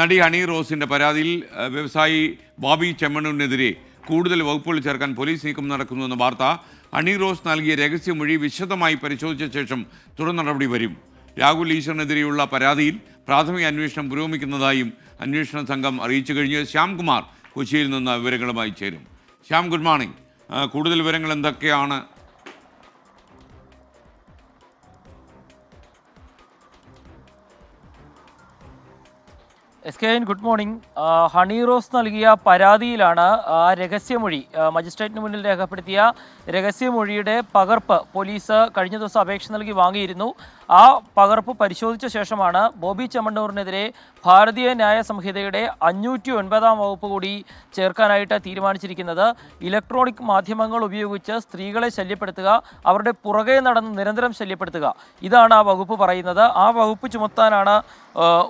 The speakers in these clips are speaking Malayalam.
നടി അണി റോസിന്റെ പരാതിയിൽ വ്യവസായി ബോബി ചെമ്മണ്ണൂരിനെതിരെ കൂടുതൽ വകുപ്പുകൾ ചേർക്കാൻ പോലീസ് നീക്കം നടക്കുന്നുവെന്ന വാർത്ത അണി റോസ് നൽകിയ രഹസ്യമൊഴി വിശദമായി പരിശോധിച്ച ശേഷം തുടർ നടപടി വരും. രാഹുൽ ഈശ്വറിനെതിരെയുള്ള പരാതിയിൽ പ്രാഥമിക അന്വേഷണം പുരോഗമിക്കുന്നതായും അന്വേഷണ സംഘം അറിയിച്ചു കഴിഞ്ഞ്. ശ്യാംകുമാർ കൊച്ചിയിൽ നിന്ന് വിവരങ്ങളുമായി ചേരും. Shyam good morning. കൂടുതൽ വിവരങ്ങൾ എന്തൊക്കെയാണ് S K N good morning Honey Rose നൽകിയ പരാതിയിലാണ് ആ രഹസ്യമൊഴി മജിസ്ട്രേറ്റിന് മുന്നിൽ രേഖപ്പെടുത്തിയ രഹസ്യമൊഴിയുടെ പകർപ്പ് പോലീസ് കഴിഞ്ഞ ദിവസം അപേക്ഷ നൽകി വാങ്ങിയിരുന്നു. ആ പകർപ്പ് പരിശോധിച്ച ശേഷമാണ് ബോബി ചെമ്മണ്ണൂറിനെതിരെ ഭാരതീയ ന്യായ സംഹിതയുടെ അഞ്ഞൂറ്റി ഒൻപതാം വകുപ്പ് കൂടി ചേർക്കാനായിട്ട് തീരുമാനിച്ചിരിക്കുന്നത്. ഇലക്ട്രോണിക് മാധ്യമങ്ങൾ ഉപയോഗിച്ച് സ്ത്രീകളെ ശല്യപ്പെടുത്തുക അവരുടെ പുറകെ നടന്ന് നിരന്തരം ശല്യപ്പെടുത്തുക. ഇതാണ് ആ വകുപ്പ് പറയുന്നത്. ആ വകുപ്പ് ചുമത്താനാണ്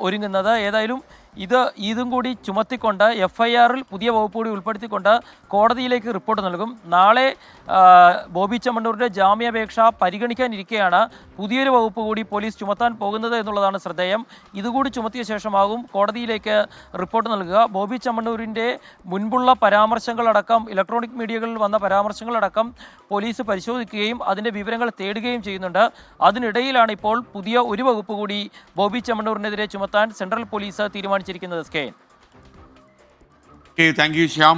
ഒരുങ്ങുന്നത്. ഏതായാലും ഇത് ഇതും കൂടി ചുമത്തിക്കൊണ്ട് എഫ് ഐ ആറിൽ പുതിയ വകുപ്പ് കൂടി ഉൾപ്പെടുത്തിക്കൊണ്ട് കോടതിയിലേക്ക് റിപ്പോർട്ട് നൽകും. നാളെ ബോബി ചെമ്മണ്ണൂരിന്റെ ജാമ്യാപേക്ഷ പരിഗണിക്കാനിരിക്കെയാണ് പുതിയൊരു വകുപ്പ് കൂടി പോലീസ് ചുമത്താൻ പോകുന്നത് എന്നുള്ളതാണ് ശ്രദ്ധേയം. ഇതുകൂടി ചുമത്തിയ ശേഷമാകും കോടതിയിലേക്ക് റിപ്പോർട്ട് നൽകുക. ബോബി ചെമ്മണ്ണൂരിന്റെ മുൻപുള്ള പരാമർശങ്ങളടക്കം ഇലക്ട്രോണിക് മീഡിയകളിൽ വന്ന പരാമർശങ്ങളടക്കം പോലീസ് പരിശോധിക്കുകയും അതിന്റെ വിവരങ്ങൾ തേടുകയും ചെയ്യുന്നുണ്ട്. അതിനിടയിലാണ് ഇപ്പോൾ പുതിയ ഒരു വകുപ്പ് കൂടി ബോബി ചെമ്മണ്ണൂരിനെതിരെ ചുമത്താൻ സെൻട്രൽ പോലീസ് തീരുമാനിച്ചിരിക്കുന്നത് സ്കെയിൻ. Thank you Shyam.